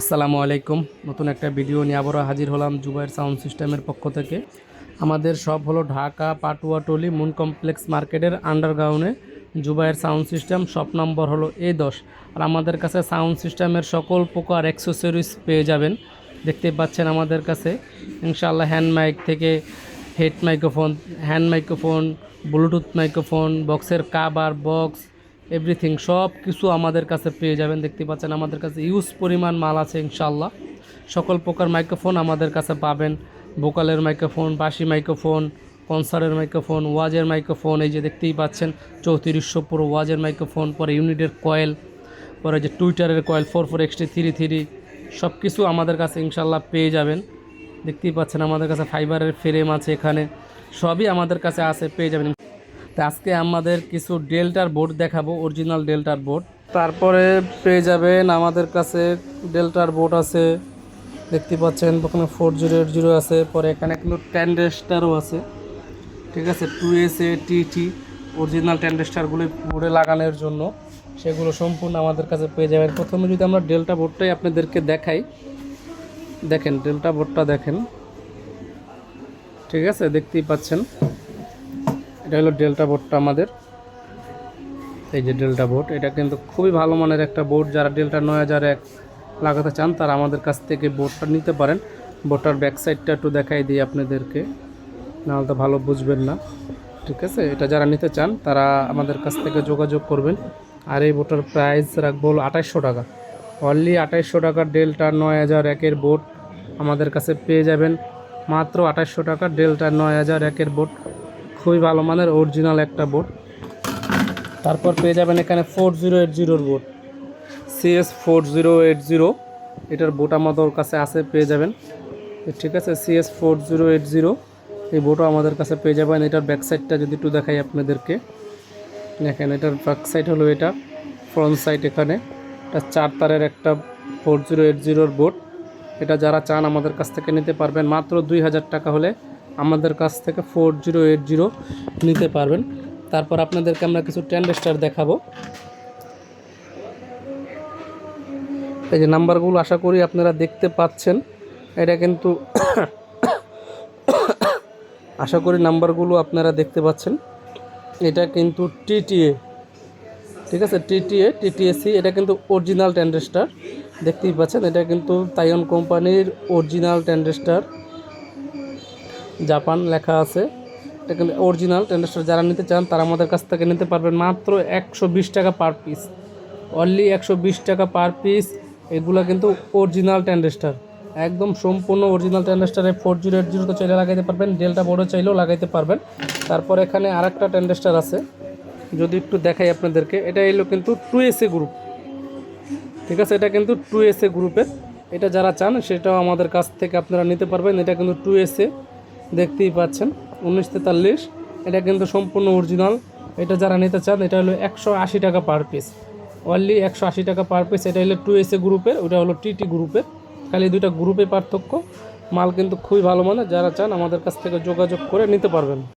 আসসালামু আলাইকুম। নতুন একটা ভিডিও নিয়ে আবারও হাজির হলাম জুবাইর সাউন্ড সিস্টেমের পক্ষ থেকে। আমাদের সব হলো ঢাকা পাটুয়াটলি মুন কমপ্লেক্স মার্কেটের আন্ডারগ্রাউন্ডে জুবাইয়ের সাউন্ড সিস্টেম, শপ নম্বর হলো এ দশ। আর আমাদের কাছে সাউন্ড সিস্টেমের সকল প্রকার অ্যাক্সেসরিজ পেয়ে যাবেন। দেখতে পাচ্ছেন আমাদের কাছে, ইনশাআল্লাহ হ্যান্ড মাইক থেকে head microphone, hand microphone, bluetooth microphone, বক্সের কাবার বক্স এভরিথিং, সব কিছু আমাদের কাছে পেয়ে যাবেন, দেখতে পাচ্ছেন আমাদের কাছে ইউজ পরিমাণ মাল আছে ইনশাল্লাহ সকল প্রকার মাইক্রোফোন আমাদের কাছে পাবেন, ভোকালের মাইক্রোফোন বাসি মাইক্রোফোন কনসার্টের মাইক্রোফোন, ওয়াজের মাইক্রোফোন, এই যে দেখতেই পাচ্ছেন চৌত্রিশশো পুরো ওয়াজের মাইক্রোফোন, পরে ইউনিটের কয়েল, পরে যে টুইটারের coil, four four XT three three, সব কিছু আমাদের কাছে ইনশাল্লাহ পেয়ে যাবেন। দেখতেই পাচ্ছেন আমাদের কাছে ফাইবারের ফ্রেম আছে এখানে, সবই আমাদের কাছে আছে, পেয়ে যাবেন। আজকে আমাদের কিছু ডেল্টার বোর্ড দেখাবো, অরিজিনাল ডেল্টার বোর্ড তারপরে পেয়ে যাবেন আমাদের কাছে ডেল্টার বোর্ড আছে। দেখতে পাচ্ছেন, ওখানে ফোর জিরো এইট জিরো আছে, পরে এখানে কিন্তু টেন্ডেস্টারও আছে। ঠিক আছে two S A T T original টেন্ডেস্টারগুলি বোর্ডে লাগানোর জন্য। সেগুলো সম্পূর্ণ আমাদের কাছে পেয়ে যাবেন। প্রথমে যদি আমরা ডেল্টা বোর্ডটাই আপনাদেরকে দেখাই, দেখেন, ডেল্টা বোর্ডটা দেখেন। ঠিক আছে, দেখতেই পাচ্ছেন। এটা হলো ডেল্টা বোর্ডটা আমাদের। এই যে ডেল্টা বোর্ড, এটা কিন্তু খুবই ভালো মানের একটা বোর্ড। যারা ডেল্টা নয় হাজার এক লাগাতে চান, তারা আমাদের কাছ থেকে বোর্ডটা নিতে পারেন। বোর্ডটার ব্যাক সাইডটা একটু দেখাই দিই আপনাদেরকে। নাহলে তো ভালো বুঝবেন না। ঠিক আছে? এটা যারা নিতে চান, তারা আমাদের কাছ থেকে যোগাযোগ করবেন। আর এই বোর্ডটার প্রাইস রাখব হলো আঠাইশশো টাকা। অনলি আঠাইশশো টাকার ডেল্টা নয় হাজার একের বোর্ড আমাদের কাছে পেয়ে যাবেন। মাত্র আঠাইশশো টাকা ডেল্টা নয় হাজার একের বোর্ড। খুবই ভালো মানের অরিজিনাল একটা বোর্ড তারপর পেয়ে যাবেন এখানে ফোর জিরো এইট জিরোর board CS four zero eight zero এটার বোর্ড আমাদের কাছে আছে, পেয়ে যাবেন। ঠিক আছে CS four zero eight zero এই বোর্ডও আমাদের কাছে পেয়ে যাবেন। এটার ব্যাক সাইডটা যদি একটু দেখাই আপনাদেরকে। দেখেন, এটার ব্যাক সাইড হলো এটা ফ্রন্ট সাইড এখানে। এটা চার তারের একটা ফোর জিরো এইট জিরোর বোর্ড এটা যারা চান আমাদের কাছ থেকে নিতে পারবেন, মাত্র দুই হাজার টাকা হলে আমাদের কাছ থেকে ফোর জিরো এইট জিরো নিতে পারবেন। তারপর আপনাদেরকে আমরা কিছু টেন্ডেস্টার দেখাবো। এই যে নাম্বারগুলো আশা করি আপনারা দেখতে পাচ্ছেন। এটা কিন্তু আশা করি নাম্বারগুলো আপনারা দেখতে পাচ্ছেন। এটা কিন্তু টিটিএ। ঠিক আছে, টিটিএ, টিটিএসি, এটা কিন্তু অরিজিনাল টেন্ডেস্টার দেখতেই পাচ্ছেন, এটা কিন্তু তাইয়ন কোম্পানির অরিজিনাল টেন্ডেস্টার জাপান লেখা আছে। এটা কিন্তু অরিজিনাল টেন্ডারস্টার যারা নিতে চান তারা আমাদের কাছ থেকে নিতে পারবেন মাত্র একশো বিশ টাকা পার পিস অনলি একশো বিশ টাকা পার পিস এগুলো কিন্তু অরিজিনাল টেন্ডেস্টার একদম সম্পূর্ণ অরিজিনাল টেন্ডেস্টারে ফোর জিরো এইট জিরোতে চাইলে লাগাইতে পারবেন ডেলটা বোর্ডে চাইলেও লাগাইতে পারবেন। তারপর এখানে আরেকটা টেন্ডেস্টার আছে। যদি একটু দেখাই আপনাদেরকে, এটা এলো কিন্তু টু এসএ গ্রুপ ঠিক আছে, এটা কিন্তু টু এসএ গ্রুপের এটা যারা চান সেটাও আমাদের কাছ থেকে আপনারা নিতে পারবেন, এটা কিন্তু টু এসএ দেখতেই পাচ্ছেন। উনিশ তেতাল্লিশ। এটা কিন্তু সম্পূর্ণ অরিজিনাল এটা যারা নিতে চান, এটা হলো একশো আশি টাকা পার পিস অনলি একশো আশি টাকা পার পিস এটা হলো টু এসে গ্রুপের ওটা হলো টি গ্রুপের খালি দুইটা গ্রুপে পার্থক্য। মাল কিন্তু খুবই ভালো মানে যারা চান, আমাদের কাছ থেকে যোগাযোগ করে নিতে পারবেন।